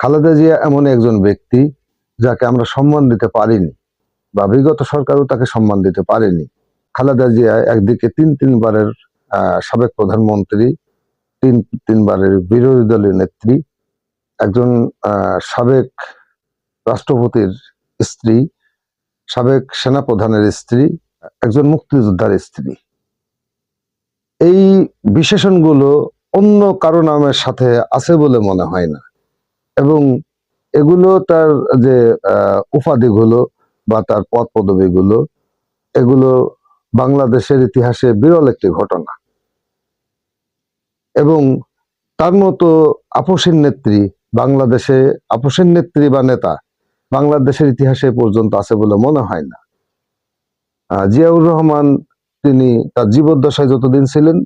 খালেদা জিয়া এমন একজন ব্যক্তি যাকে আমরা সম্মান দিতে পারিনি বা বিগত সরকারও তাকে সম্মান দিতে পারেনি। খালেদা জিয়া একদিকে তিন তিনবারের সাবেক প্রধানমন্ত্রী, তিন তিনবারের বিরোধী দলীয় নেত্রী, একজন সাবেক রাষ্ট্রপতির স্ত্রী, সাবেক সেনাপ্রধানের স্ত্রী, একজন মুক্তিযোদ্ধার স্ত্রী। এই বিশেষণগুলো অন্য কারও নামের সাথে আছে বলে মনে হয় না। এবং এগুলো তার যে উপাধিগুলো বা তার পদ পদবীগুলো এগুলো বাংলাদেশের ইতিহাসে বিরল একটি ঘটনা। এবং তার মতো আপসীন নেত্রী বাংলাদেশে আপসীন নেত্রী বা নেতা বাংলাদেশের ইতিহাসে পর্যন্ত আছে বলে মনে হয় না। জিয়াউর রহমান তিনি তার জীবদ্দশায় যতদিন ছিলেন,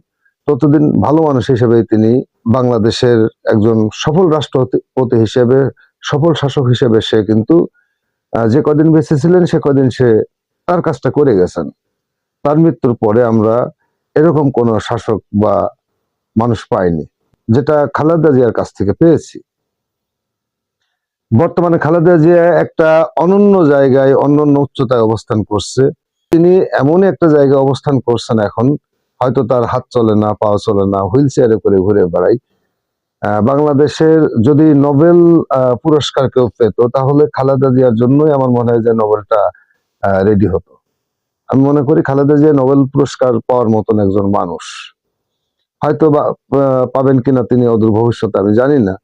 ততদিন ভালো মানুষ হিসেবে তিনি বাংলাদেশের একজন সফল রাষ্ট্রপতি হিসেবে, সফল শাসক হিসেবে সে কিন্তু যে কদিন বেঁচে ছিলেন, সে কদিন সে তার কাজটা করে গেছেন। তার মৃত্যুর পরে আমরা এরকম কোন শাসক বা মানুষ পাইনি, যেটা খালেদা জিয়ার কাছ থেকে পেয়েছি। বর্তমানে খালেদা জিয়া একটা অনন্য জায়গায়, অনন্য উচ্চতায় অবস্থান করছে। তিনি এমন একটা জায়গায় অবস্থান করছেন এখন হয়তো তার হাত চলে না পা চলে না, হুইল চেয়ারে করে ঘুরে বেড়াই। বাংলাদেশের যদি নোবেল পুরস্কার কেউ পেত, তাহলে খালেদা জিয়ার জন্যই আমার মনে হয় যে নোবেলটা রেডি হতো। আমি মনে করি খালেদা জিয়া নোবেল পুরস্কার পাওয়ার মতন একজন মানুষ। হয়তো বা পাবেন কিনা তিনি অদূর ভবিষ্যতে, আমি জানি না।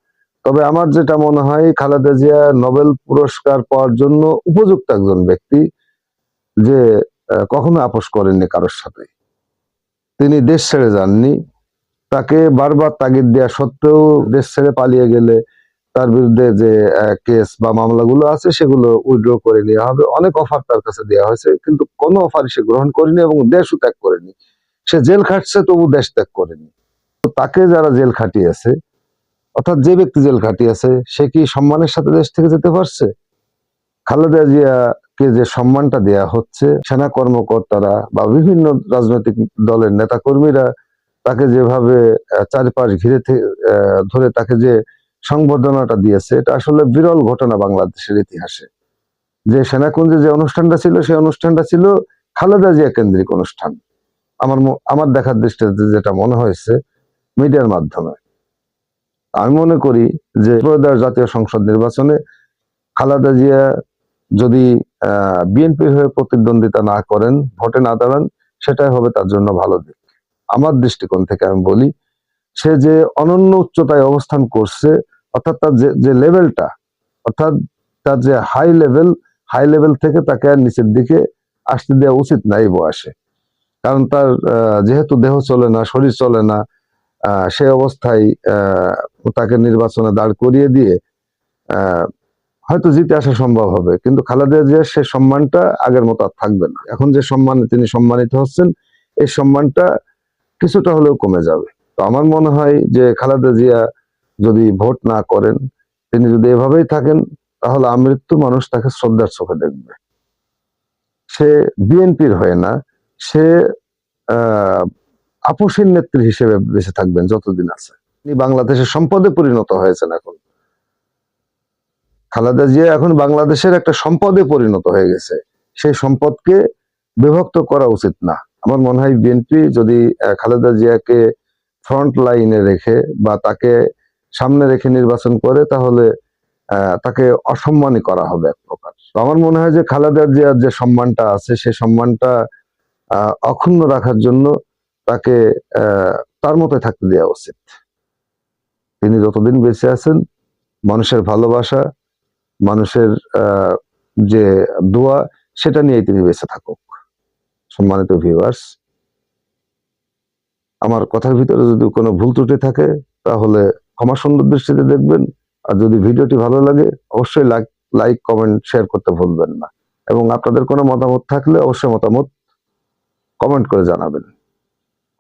তবে আমার যেটা মনে হয়, খালেদা জিয়া নোবেল পুরস্কার পাওয়ার জন্য উপযুক্ত একজন ব্যক্তি যে কখনো আপোষ করেননি কারোর সাথে। তিনি দেশ ছেড়ে যাননি। তাকে বারবার তাগিদ দেওয়া সত্ত্বেও দেশ ছেড়ে পালিয়ে গেলে তার বিরুদ্ধে যে কেস বা মামলাগুলো আছে সেগুলো উইথড্র করে নেওয়া হবে। অনেক অফার তার কাছে দেওয়া হয়েছে, কিন্তু কোনো অফারই সে গ্রহণ করেনি এবং দেশও ত্যাগ করেনি। সে জেল খাটছে, তবু দেশ ত্যাগ করেনি। তো তাকে যারা জেল খাটিয়েছে, অর্থাৎ যে ব্যক্তি জেল খাটিয়েছে, সে কি সম্মানের সাথে দেশ থেকে যেতে পারছে? খালেদা জিয়াকে যে সম্মানটা দেয়া হচ্ছে, সেনা কর্মকর্তারা বা বিভিন্ন রাজনৈতিক দলের নেতা কর্মীরা তাকে যেভাবে চারিপাশ ঘিরে ধরে তাকে যে সংবর্ধনাটা দিয়েছে, এটা আসলে বিরল ঘটনা বাংলাদেশের ইতিহাসে। যে সেনাকুঞ্জে যে অনুষ্ঠানটা ছিল, সেই অনুষ্ঠানটা ছিল খালেদা জিয়া কেন্দ্রিক অনুষ্ঠান। আমার আমার দেখার দৃষ্টিতে যেটা মনে হয়েছে, মিডিয়ার মাধ্যমে। আমি মনে করি যে জাতীয় সংসদ নির্বাচনে খালেদা জিয়া যদি বিএনপির হয়ে প্রতিদ্বন্দ্বিতা না করেন, ভোটে না দাঁড়ান, সেটাই হবে তার জন্য ভালো দিক। আমার দৃষ্টিকোণ থেকে আমি বলি, সে যে অনন্য উচ্চতায় অবস্থান করছে, অর্থাৎ তার যে লেভেলটা, অর্থাৎ তার যে হাই লেভেল হাই লেভেল থেকে তাকে আর নিচের দিকে আসতে দেওয়া উচিত না এই বয়সে। কারণ তার যেহেতু দেহ চলে না, শরীর চলে না সে অবস্থায় তাকে নির্বাচনে দাঁড় করিয়ে দিয়ে হয়তো জিতে আসা সম্ভব হবে, কিন্তু খালেদা জিয়ার সে সম্মানটা আগের মতো আর থাকবে না। এখন যে সম্মানে তিনি সম্মানিত হচ্ছেন, এই সম্মানটা কিছুটা হলেও কমে যাবে। তো আমার মনে হয় যে খালেদা জিয়া যদি ভোট না করেন, তিনি যদি এভাবেই থাকেন, তাহলে আমৃত্যু মানুষ তাকে শ্রদ্ধার চোখে দেখবে। সে বিএনপির হয়ে না, সে, আহ আপসীন নেত্রী হিসেবে বেঁচে থাকবেন যতদিন আছে। তিনি বাংলাদেশের সম্পদে পরিণত হয়েছেন এখন। খালেদা জিয়া এখন বাংলাদেশের একটা সম্পদে পরিণত হয়ে গেছে। সেই সম্পদকে বিভক্ত করা উচিত না। আমার মনে হয় বিএনপি যদি খালেদা জিয়াকে ফ্রন্ট লাইনে রেখে বা তাকে সামনে রেখে নির্বাচন করে, তাহলে তাকে অসম্মানই করা হবে এক প্রকার। আমার মনে হয় যে খালেদা জিয়ার যে সম্মানটা আছে সেই সম্মানটা অক্ষুণ্ণ রাখার জন্য তাকে তার মতোই থাকতে দেওয়া উচিত। তিনি যতদিন বেঁচে আছেন, মানুষের ভালোবাসা মানুষের যে দোয়া, সেটা নিয়েই তিনি বেঁচে থাকুক। সম্মানিত ভিউয়ার্স আমার কথার ভিতরে যদি কোনো ভুল ত্রুটি থাকে, তাহলে ক্ষমা সুন্দর দৃষ্টিতে দেখবেন। আর যদি ভিডিওটি ভালো লাগে, অবশ্যই লাইক লাইক, কমেন্ট শেয়ার করতে ভুলবেন না। এবং আপনাদের কোনো মতামত থাকলে অবশ্যই মতামত কমেন্ট করে জানাবেন।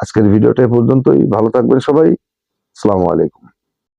আজকের ভিডিওটা পর্যন্তই। ভালো থাকবেন সবাই। আসসালামু আলাইকুম।